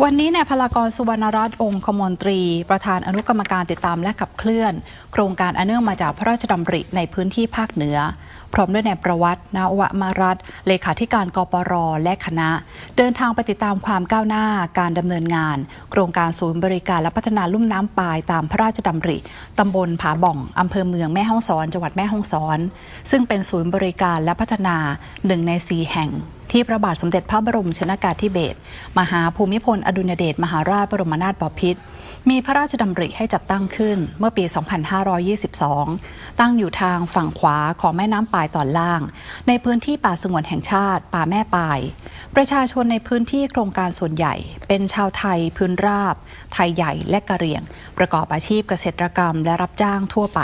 วันนี้นายพลากรสุวรรณรัตน์องคมนตรี ประธานอนุกรรมการติดตามและขับเคลื่อน โครงการอันเนื่องมาจากพระราชดำริในพื้นที่ภาคเหนือ พร้อมด้วยนายประวัตินาวมารัตน์เลขาธิการกปรและคณะ เดินทางไปติดตามความก้าวหน้าการดำเนินงาน โครงการศูนย์บริการและพัฒนาลุ่มน้ำปายตามพระราชดำริตำบลผาบ่องอำเภอเมืองแม่ฮ่องสอนจังหวัดแม่ฮ่องสอน ซึ่งเป็นศูนย์บริการและพัฒนาหนึ่งในสี่แห่ง ที่พระบาทสมเด็จพระบรมชนากาธิเบศรมหาภูมิพล อดุลยเดชมหาราชบรมนาถบพิตรมีพระราชดำริให้จัดตั้งขึ้นเมื่อปี 2522 ตั้งอยู่ทางฝั่งขวาของแม่น้ำปายตอนล่าง ในพื้นที่ป่าสงวนแห่งชาติ ป่าแม่ปาย ประชาชนในพื้นที่โครงการส่วนใหญ่ เป็นชาวไทยพื้นราบ ไทยใหญ่และกะเหรี่ยง ประกอบอาชีพเกษตรกรรมและรับจ้างทั่วไป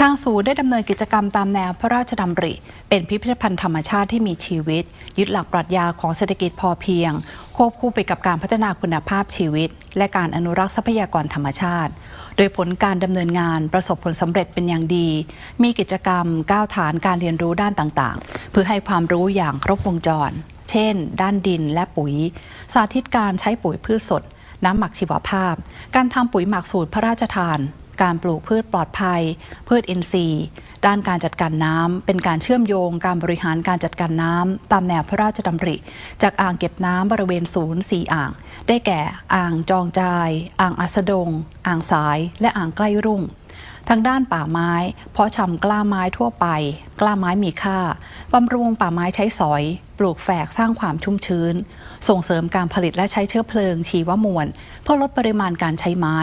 ทางศูนย์ได้ดำเนินกิจกรรมตามแนวพระราชดำริ เป็นพิพิธภัณฑ์ธรรมชาติที่มีชีวิต ยึดหลักปรัชญาของเศรษฐกิจพอเพียง ควบคู่ไปกับการพัฒนาคุณภาพชีวิต และการอนุรักษ์ทรัพยากรธรรมชาติ โดยผลการดำเนินงานประสบผลสำเร็จเป็นอย่างดี มีกิจกรรมก้าวฐานการเรียนรู้ด้านต่างๆ เพื่อให้ความรู้อย่างครบวงจร เช่น ด้านดินและปุ๋ย สาธิตการใช้ปุ๋ยพืชสด น้ำหมักชีวภาพ การทำปุ๋ยหมักสูตรพระราชทาน การปลูกพืชปลอดภัย พืชอินทรีย์ ด้านการจัดการน้ำเป็นการเชื่อมโยงการบริหารการจัดการน้ำตามแนวพระราชดำริ จากอ่างเก็บน้ำบริเวณศูนย์สี่อ่าง ได้แก่อ่างจองจาย อ่างอัสดง อ่างสาย และอ่างใกล้รุ่งทางด้านป่าไม้ เพาะชำกล้าไม้ทั่วไป กล้าไม้มีค่า บำรุงป่าไม้ใช้สอย ปลูกแฝกสร้างความชุ่มชื้น ส่งเสริมการผลิตและใช้เชื้อเพลิงชีวมวล เพื่อลดปริมาณการใช้ไม้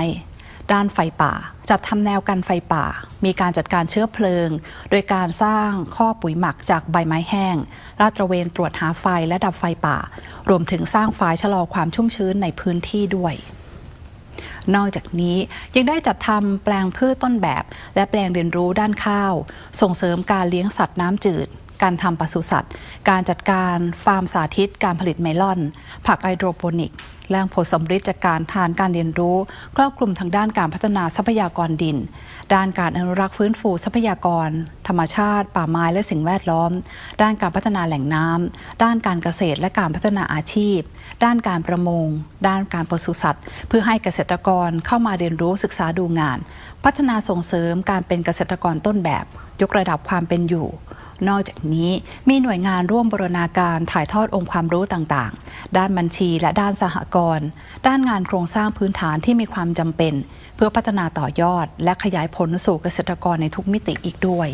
ด้านไฟป่า จัดทำแนวกันไฟป่า มีการจัดการเชื้อเพลิง โดยการสร้างข้อปุ๋ยหมักจากใบไม้แห้งลาดตระเวนตรวจหาไฟและดับไฟป่า รวมถึงสร้างฝายชะลอความชุ่มชื้นในพื้นที่ด้วย นอกจากนี้ยังได้จัดทำแปลงพืชต้นแบบ และแปลงเรียนรู้ด้านข้าว ส่งเสริมการเลี้ยงสัตว์น้ำจืด การทำปศุสัตว์ การจัดการฟาร์มสาธิต การผลิตเมลอน ผักไฮโดรโปนิกและผลสำฤทธิ์จากการทานการเรียนรู้ ครอบคลุมทางด้านการพัฒนาทรัพยากรดิน ด้านการอนุรักษ์ฟื้นฟูทรัพยากร ธรรมชาติ ป่าไม้และสิ่งแวดล้อม ด้านการพัฒนาแหล่งน้ำด้านการเกษตรและการพัฒนาอาชีพ ด้านการประมง ด้านการปศุสัตว์ เพื่อให้เกษตรกรเข้ามาเรียนรู้ศึกษาดูงาน พัฒนาส่งเสริมการเป็นเกษตรกรต้นแบบ ยกระดับความเป็นอยู่ นอกจากนี้มีหน่วยงานร่วมบรณาการถ่ายทอดองค์ความรู้ต่างๆ ด้านบัญชีและด้านสหกรณ์ ด้านงานโครงสร้างพื้นฐานที่มีความจำเป็น เพื่อพัฒนาต่อยอด และขยายผลสู่เกษตรกรในทุกมิติอีกด้วย